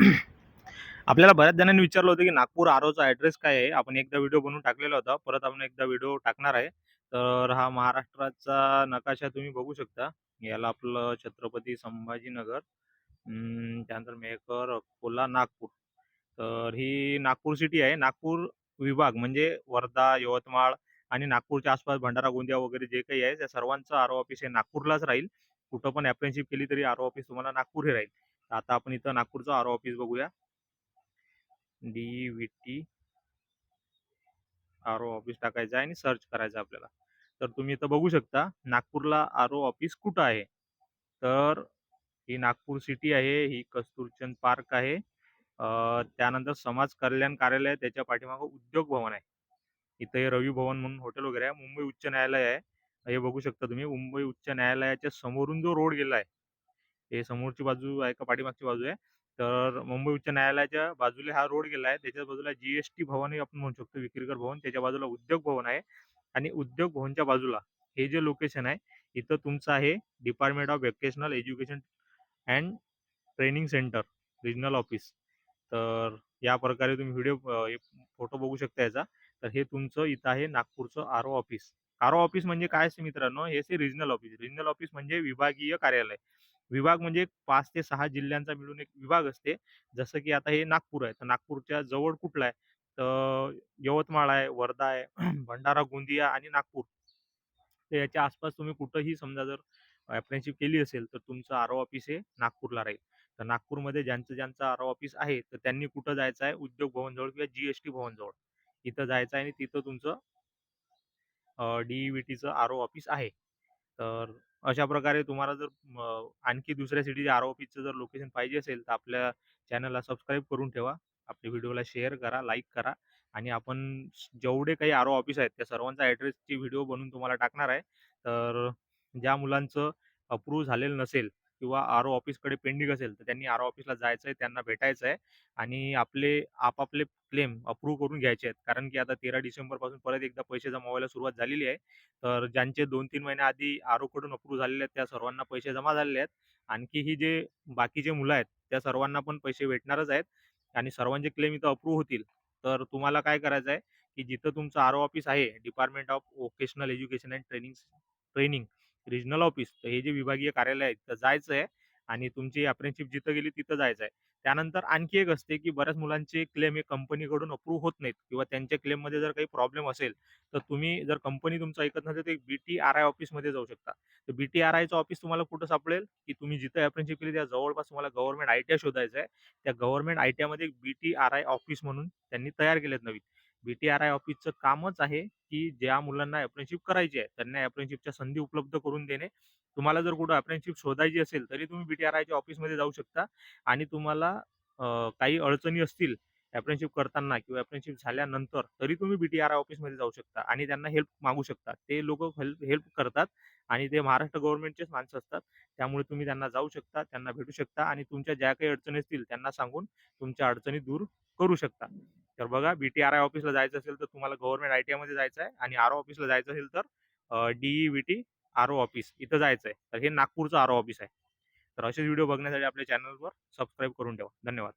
आपल्याला बऱ्याच जणांनी विचारलं होतं की नागपूर आरोचा ॲड्रेस काय आहे? आपण एकदा व्हिडिओ बनवून टाकलेला होता. परत आपण एकदा व्हिडिओ टाकणार आहे. तर हा महाराष्ट्राचा नकाशा तुम्ही बघू शकता. याला आपलं छत्रपती संभाजीनगर त्यानंतर मेहकर, अकोला, नागपूर. तर ही नागपूर सिटी आहे. नागपूर विभाग म्हणजे वर्धा, यवतमाळ आणि नागपूरच्या आसपास भंडारा, गोंदिया वगैरे जे काही आहे त्या सर्वांचं आरो ऑफिस हे नागपूरलाच राहील. कुठं पण अप्रेंटिसशिप केली तरी आरो ऑफिस तुम्हाला नागपूर हे राहील. तर आता आपण इथं नागपूरचं आर ऑफिस बघूया. D V T R O office टाकायचं आहे आणि सर्च करायचं आपल्याला. तर तुम्ही इथं बघू शकता नागपूरला आर-ओ ऑफिस कुठं आहे? तर ही नागपूर सिटी आहे. ही कस्तुरचंद पार्क आहे. त्यानंतर समाज कल्याण कार्यालय त्याच्या पाठीमागं उद्योग भवन आहे. इथं हे रवी भवन म्हणून हॉटेल वगैरे आहे. मुंबई उच्च न्यायालय आहे. हे बघू शकता तुम्ही मुंबई उच्च न्यायालयाच्या समोरून जो रोड गेला आहे. हे समोरची बाजू आहे का पाठीमागची बाजू आहे? तर मुंबई उच्च न्यायालयाच्या बाजूला हा रोड गेला आहे. त्याच्या बाजूला जी-एस-टी भवन आपण म्हणू शकतो विक्रीकर भवन. त्याच्या बाजूला उद्योग भवन आहे आणि उद्योग भवनच्या बाजूला हे जे लोकेशन आहे, इथं तुमचं आहे department of vocational education and training centre regional office. तर या प्रकारे तुम्ही व्हिडिओ फोटो बघू शकता याचा. तर हे तुमचं इथं आहे नागपूरचं आर-ओ ऑफिस. आर-ओ ऑफिस म्हणजे काय असते मित्रांनो? हे रिजनल ऑफिस. रिजनल ऑफिस म्हणजे विभागीय कार्यालय. विभाग म्हणजे पाच ते सहा जिल्ह्यांचा मिळून एक विभाग असते. जसं की आता हे नागपूर आहे. तर नागपूरच्या जवळ कुठला आहे? तर यवतमाळ आहे, वर्धा आहे, भंडारा, गोंदिया आणि नागपूर. तर याच्या आसपास तुम्ही कुठंही समजा जर अप्रेंटिसशिप केली असेल, तर तुमचं आर-ओ ऑफिस हे नागपूरला राहील. तर नागपूरमध्ये ज्यांचं ज्यांचं आर-ओ ऑफिस आहे, तर त्यांनी कुठं जायचं आहे? उद्योग भवनजवळ किंवा जी-एस-टी भवनजवळ. इथं जायचं आहे आणि तिथं तुमचं डी ई व्ही टीचं आर-ओ ऑफिस आहे. तर अशा प्रकारे तुम्हाला जर अ, आणखी दुसऱ्या सिटीच्या आर-ओ जर लोकेशन पाहिजे असेल, तर आपल्या चॅनलला सबस्क्राईब करून ठेवा. आपल्या व्हिडिओला शेअर करा, लाईक करा आणि आपण जेवढे काही आर-ओ ऑफिस आहेत, त्या सर्वांचा ॲड्रेसची व्हिडिओ बनवून तुम्हाला टाकणार आहे. तर ज्या मुलांचं अप्रूव्ह झालेलं नसेल किंवा आर-ओ ऑफिसकडे पेंडिंग असेल, तर त्यांनी आर-ओ ऑफिसला जायचं आहे, त्यांना भेटायचं आहे आणि आपले आपापले क्लेम अप्रूव्ह करून घ्यायचे आहेत. कारण की आता 13 डिसेंबरपासून परत एकदा पैसे जमा व्हायला सुरुवात झालेली आहे. तर ज्यांचे 2-3 महिन्याआधी आर-ओकडून अप्रूव्ह झालेले आहेत, त्या सर्वांना पैसे जमा झालेले आहेत. आणखी ही जे बाकीचे मुलं आहेत, त्या सर्वांना पण पैसे भेटणारच आहेत आणि सर्वांचे क्लेम इथं अप्रूव्ह होतील. तर तुम्हाला काय करायचं आहे, की जिथं तुमचं आर-ओ ऑफिस आहे, department of vocational education and training training regional office. तर हे जे विभागीय कार्यालय आहे, तिथं जायचं आहे आणि तुमची अप्रेंटिसशिप जिथं गेली तिथं जायचं आहे. त्यानंतर आणखी एक असते, की बऱ्याच मुलांचे क्लेम हे कंपनीकडून अप्रूव्ह होत नाहीत किंवा त्यांच्या क्लेममध्ये जर काही प्रॉब्लेम असेल, तर तुम्ही जर कंपनी तुमचं ऐकत नसेल, तर बी-टी-आर-आय ऑफिसमध्ये जाऊ शकता. तर बी-टी-आर-आयचं ऑफिस तुम्हाला कुठं सापडेल, की तुम्ही जिथं अप्रेंटिसशिप केली त्या जवळपास तुम्हाला गव्हर्नमेंट आय-टी-आय शोधायचं आहे. त्या गव्हर्नमेंट आय-टी-आयमध्ये बी-टी-आर-आय ऑफिस म्हणून त्यांनी तयार केलेत नवीन. बी-टी-आर-आय ऑफिसचं कामच आहे, की ज्या मुलांना अप्रेंटिसशिप करायची आहे, त्यांना अप्रेंटिसशिपच्या संधी उपलब्ध करून देणे. तुम्हाला जर कुठं अप्रेंटिसशिप शोधायची असेल, तरी तुम्ही बी-टी-आर-आयच्या ऑफिसमध्ये जाऊ शकता आणि तुम्हाला काही अडचणी असतील अप्रेंटिसशिप करताना किंवा अप्रेंटिसशिप झाल्यानंतर, तरी तुम्ही बी-टी-आर-आय ऑफिसमध्ये जाऊ शकता आणि त्यांना हेल्प मागू शकता. ते लोक हेल्प हेल्प करतात आणि ते महाराष्ट्र गव्हर्नमेंटचेच माणसं असतात. त्यामुळे तुम्ही त्यांना जाऊ शकता, त्यांना भेटू शकता आणि तुमच्या ज्या काही अडचणी असतील त्यांना सांगून तुमच्या अडचणी दूर करू शकता. तर बघा बी-टी-आर-आय ऑफिसला जायचं असेल, तर तुम्हाला गव्हर्नमेंट आय-टी-आयमध्ये जायचं आहे आणि आर-ओ ऑफिसला जायचं असेल, तर डीई डी-ई-व्ही-टी आर-ओ ऑफिस इथं जायचं आहे. तर हे नागपूरचं आर-ओ ऑफिस आहे. तर असेच व्हिडिओ बघण्यासाठी आपल्या चॅनलवर सबस्क्राईब करून ठेवा. धन्यवाद.